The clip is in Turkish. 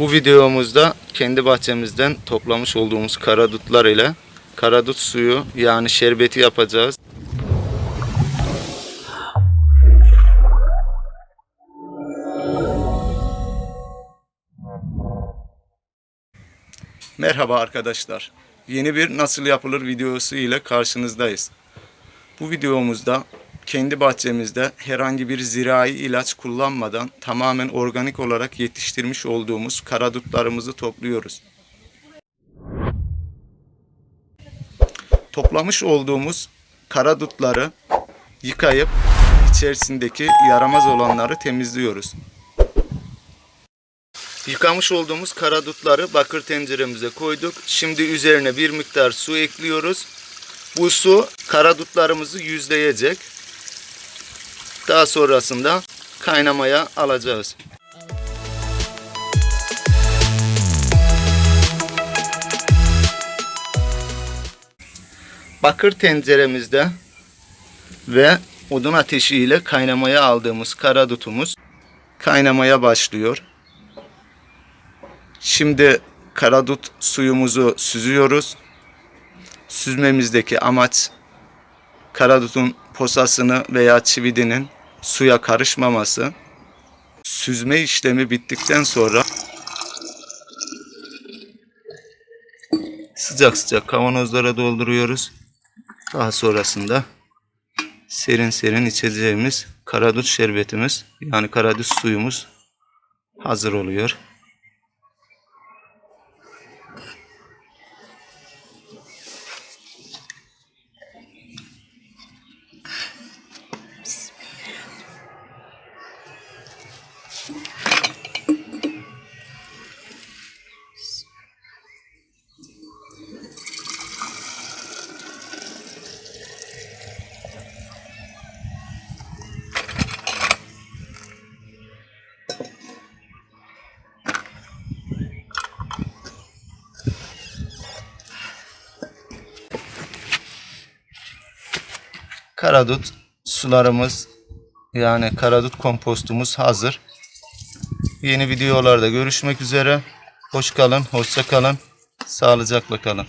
Bu videomuzda kendi bahçemizden toplamış olduğumuz karadutlar ile karadut suyu yani şerbeti yapacağız. Merhaba arkadaşlar. Yeni bir nasıl yapılır videosu ile karşınızdayız. Bu videomuzda kendi bahçemizde herhangi bir zirai ilaç kullanmadan tamamen organik olarak yetiştirmiş olduğumuz karadutlarımızı topluyoruz. Toplamış olduğumuz karadutları yıkayıp içerisindeki yaramaz olanları temizliyoruz. Yıkamış olduğumuz karadutları bakır tenceremize koyduk. Şimdi üzerine bir miktar su ekliyoruz. Bu su karadutlarımızı yüzleyecek. Daha sonrasında kaynamaya alacağız. Bakır tenceremizde ve odun ateşiyle kaynamaya aldığımız karadutumuz kaynamaya başlıyor. Şimdi karadut suyumuzu süzüyoruz. Süzmemizdeki amaç karadutun posasını veya çividinin suya karışmaması. Süzme işlemi bittikten sonra sıcak sıcak kavanozlara dolduruyoruz. Daha sonrasında serin serin içeceğimiz karadut şerbetimiz yani karadut suyumuz hazır oluyor. Karadut sularımız yani karadut kompostumuz hazır. Yeni videolarda görüşmek üzere. Hoş kalın, hoşça kalın. Sağlıcakla kalın.